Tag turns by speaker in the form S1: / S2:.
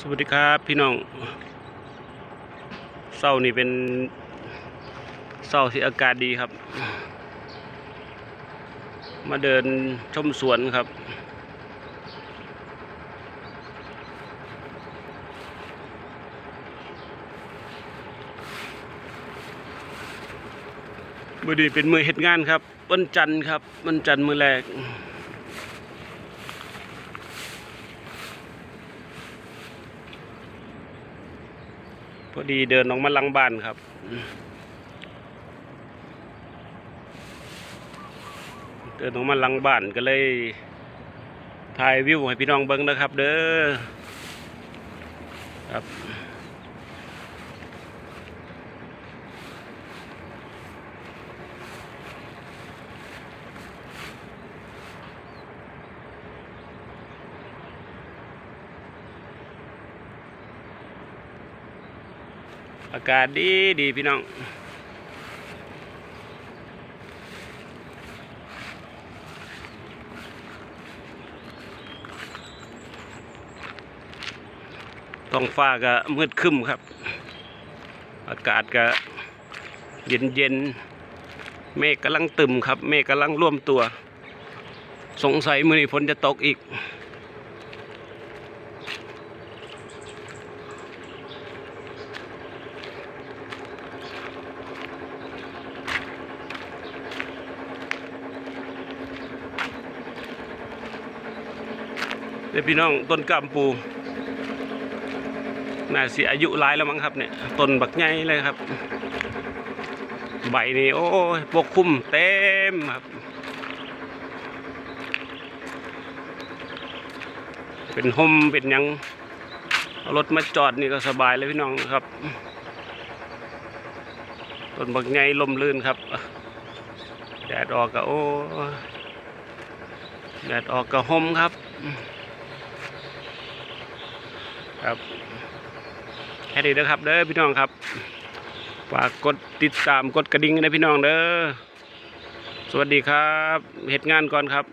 S1: สวัสดีครับพี่น้องเศร้านี่เป็นเศร้าที่อากาศดีครับ มาเดินชมสวนครับ มือดีเป็นมือเฮ็ดงานครับ วันจันทร์ครับ วันจันทร์มือแรก พอดีเดินออกมาลังบ้านครับ เดินออกมาลังบ้านก็เลยถ่ายวิวให้พี่น้องเบิ้งนะครับ เด้อครับ อากาศดีดีพี่น้องท้องฟ้าก็มืดคึ้มครับ อากาศก็เย็นเย็นเมฆกำลังตึมครับ เมฆกำลังร่วมตัว สงสัยมือนี้ฝนจะตกอีก เดี๋ยวพี่น้องต้นกำปูน่าเสียอายุหลายแล้วมั้งครับเนี่ยต้นบักใหญ่เลยครับ ใบนี่โอ้ยปกคลุมเต็มครับ เป็นห่มเป็นยังรถมาจอดนี่ก็สบายเลยพี่น้องครับต้นบักใหญ่ลมลื่นครับแดดออกก็โอ้แดดออกก็ห่มครับ ครับแค่นี้นะครับเด้อพี่น้องครับฝากกดติดตามกดกระดิ่งนะพี่น้องเด้อสวัสดีครับเหตุงานก่อนครับ